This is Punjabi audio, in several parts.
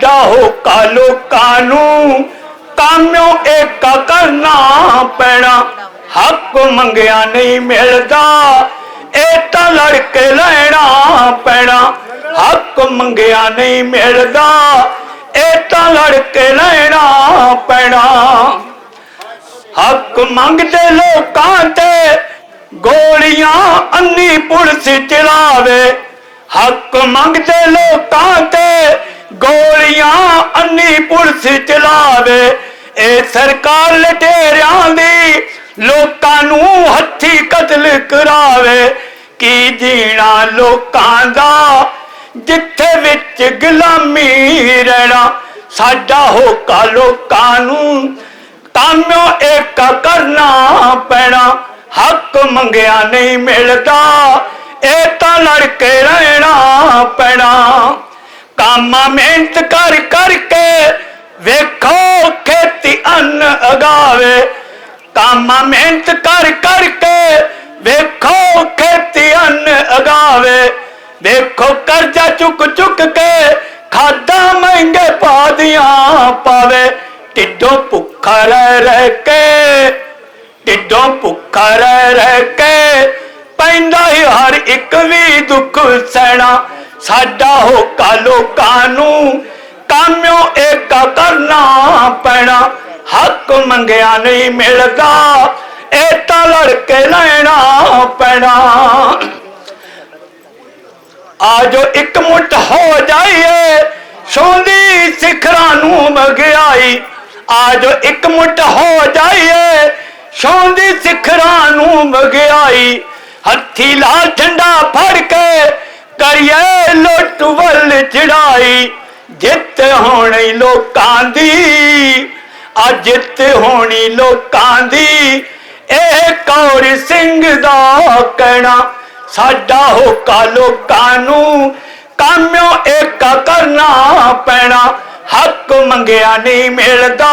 ਸਾਡਾ ਹੋਕਾ ਲੋਕਾਂ ਨੂੰ ਕਾਮਿਓ ਇੱਕ ਕਰਨਾ ਪੈਣਾ। ਹੱਕ ਮੰਗਿਆ ਨਹੀਂ ਮਿਲਦਾ, ਇਹ ਤਾਂ ਲੜ ਕੇ ਲੈਣਾ ਪੈਣਾ। ਹੱਕ ਮੰਗਿਆ ਨਹੀਂ ਮਿਲਦਾ, ਇਹ ਤਾਂ ਲੜ ਕੇ ਲੈਣਾ ਪੈਣਾ। ਹੱਕ ਮੰਗਦੇ ਲੋਕਾਂ ਤੇ, ਗੋਲੀਆਂ ਅੰਨੀ ਪੁਲਿਸ ਚਲਾਵੇ। ਹੱਕ ਮੰਗਦੇ ਲੋਕਾਂ ਅੰਨੀ ਪੁਲਿਸ ਚਲਾਵੇ ਇਹ ਸਰਕਾਰ ਲਟੇਰਿਆਂ ਦੀ, ਲੋਕਾਂ ਨੂੰ ਹੱਥੀ ਕਤਲ ਕਰਾਵੇ। ਕੀ ਜੀਣਾ ਲੋਕਾਂ ਦਾ, ਜਿੱਥੇ ਵਿੱਚ ਗੁਲਾਮੀ ਰਹਿਣਾ, ਸਾਡਾ ਹੋਕਾ ਲੋਕਾਂ ਨੂੰ। ਕਾਮਿਓ ਇੱਕ ਕਰਨਾ ਪੈਣਾ, ਹੱਕ ਮੰਗਿਆ ਨਹੀਂ ਮਿਲਦਾ ਇਹ ਤਾਂ ਲੜ ਕੇ ਰਹਿਣਾ ਕਾਮਾ ਮਿਹਨਤ ਕਰ ਕਰਕੇ ਵੇਖੋ ਖੇਤੀ ਅੰਨ ਅਗਾਵੇ ਕਾਮਾ ਮਿਹਨਤ ਕਰ ਕਰਕੇ ਵੇਖੋ ਖੇਤੀ ਅੰਨ ਅਗਾਵੇ ਵੇਖੋ ਕਰਜ਼ਾ ਚੁੱਕ ਚੁੱਕ ਕੇ ਖਾਦਾ ਮਹਿੰਗੇ ਪਾਦੀਆਂ ਪਾਵੇ। ਢਿੱਡੋਂ ਭੁੱਖਾ ਰਹਿ ਰਹਿ ਕੇ, ਢਿੱਡੋਂ ਭੁੱਖਾ ਰਹਿ ਰਹਿ ਕੇ ਪੈਂਦਾ ਹੀ ਹਰ ਇੱਕ ਵੀ ਦੁੱਖ ਸਹਿਣਾ। ਸਾਡਾ ਹੋਕਾ ਲੋਕਾਂ ਨੂੰ ਕਾਮਿਓ ਏਕਾ ਕਰਨਾ ਪੈਣਾ। ਹੱਕ ਮੰਗਿਆ ਨਹੀਂ ਮਿਲਦਾ, ਇਹ ਤਾਂ ਲੜ ਕੇ ਲੈਣਾ ਪੈਣਾ। ਆਜੋ ਇੱਕ ਮੁੱਠ ਹੋ ਜਾਈਏ, ਸੋਂਦੀ ਸਿਖਰਾਂ ਨੂੰ ਮਗਿਆਈ ਆਜੋ ਇੱਕ ਮੁੱਠ ਹੋ ਜਾਈਏ, ਸੋਂਦੀ ਸਿਖਰਾਂ ਨੂੰ ਮਗਿਆਈ ਹੱਥੀ ਲਾਲ ਝੰਡਾ ਫੜ ਕੇ ਕਰੀਏ ਲੁੱਟ ਵੱਲ ਚੜਾਈ, ਜਿੱਤ ਹੋਣੀ ਲੋਕਾਂ ਦੀ ਆ ਜਿੱਤ ਹੋਣੀ ਲੋਕਾਂ ਦੀ। ਇਹ ਕੌਰ ਸਿੰਘ ਦਾ ਕਹਿਣਾ, ਸਾਡਾ ਹੋਕਾ ਲੋਕਾਂ ਨੂੰ, ਕਾਮਿਓ ਇੱਕ ਕਰਨਾ ਪੈਣਾ। ਹੱਕ ਮੰਗਿਆ ਨਹੀਂ ਮਿਲਦਾ,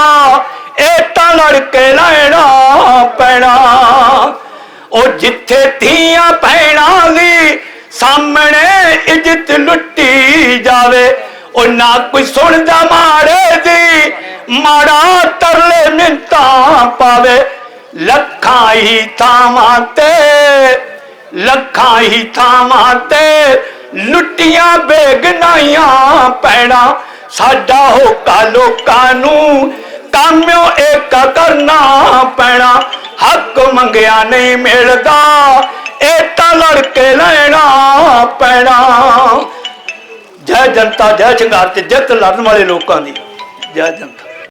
ਇਹ ਤਾਂ ਲੜ ਕੇ ਲੈਣਾ ਪੈਣਾ। ਉਹ ਜਿੱਥੇ ਧੀਆਂ ਭੈਣਾਂ ਦੀ ਸਾਹਮਣੇ ਇੱਜ਼ਤ ਲੁੱਟੀ ਜਾਵੇ ਉਹ ਨਾ ਕੋਈ ਸੁਣਦਾ ਮਾੜੇ ਦੀ, ਮਾੜਾ ਤਰਲੇ ਮਿੰਤਾਂ ਪਾਵੇ। ਲੱਖਾਂ ਹੀ ਥਾਵਾਂ ਤੇ, ਲੱਖਾਂ ਹੀ ਥਾਵਾਂ ਤੇ ਲੁੱਟੀਆਂ ਬੇਗਨਾਈਆਂ ਪੈਣਾ। ਸਾਡਾ ਹੋਕਾ ਲੋਕਾਂ ਨੂੰ ਕਾਮਿਓ ਏਕਾ ਕਰਨਾ ਪੈਣਾ। ਹੱਕ ਮੰਗਿਆ ਨਹੀਂ ਮਿਲਦਾ। ਇਹ ਤਾਂ ਲੜ ਕੇ ਲੈਣਾ ਪੈਣਾ। ਜੈ ਜਨਤਾ, ਜੈ ਚੰਗਾਰ ਤੇ ਜਿੱਤ ਲੜਨ ਵਾਲੇ ਲੋਕਾਂ ਦੀ। ਜੈ ਜਨਤਾ।